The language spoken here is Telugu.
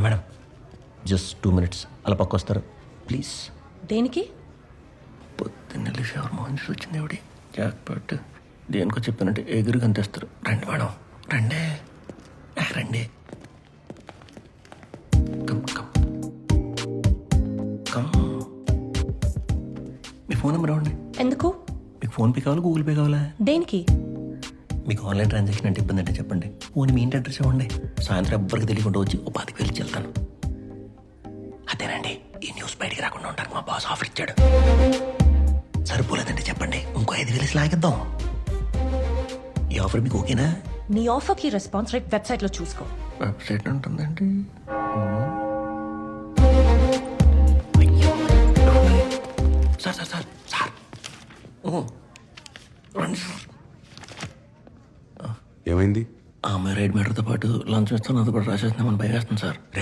మేడం జస్ట్ టూ మినిట్స్ అలా పక్క వస్తారు. ప్లీజ్ దేనికి? పొద్దున్న లేచి ఎవరు మోహన్ వచ్చింది ఎవడి? జాక్ పట్ దేనికో చెప్పానంటే ఎగురు కనిపిస్తారు రండి మేడం. రండి. ఆ, రండి. కమ్ కమ్ కమ్ మీ ఫోన్ నెంబర్ ఇవ్వండి ఎందుకు? మీకు ఫోన్ పే కావాలా గూగుల్ పే కావాలా? దేనికి? మీకు ఆన్లైన్ ట్రాన్సాక్షన్ అంటే ఇబ్బంది అంటే చెప్పండి. ఫోన్ మీ ఇంటి అడ్రస్ ఇవ్వండి. సాయంత్రం ఎవ్వరికి తెలియకుండా వచ్చి ఓ పాతికి వెళ్ళి వెళ్తాను అదేనండి ఈ న్యూస్ బయటికి రాకుండా ఉంటారు. మా బాస్ ఆఫర్ ఇచ్చాడు. సరిపోలేదండి చెప్పండి. ఇంకో ఐదు వేలు లాగిద్దాం. ఈ ఆఫర్ మీకు ఓకేనా? నీ ఆఫర్కి రెస్పాన్స్ రేట్ వెబ్సైట్లో చూసుకో. వెబ్సైట్ ఉంటుందండి. Sir sir sir sir. ఓ, రండి ఏమైంది? ఆమె రైడ్ మీటర్తో పాటు లంచ్ ఇస్తాను అది కూడా రాసేస్తున్నామని భయం వేస్తుంది సార్.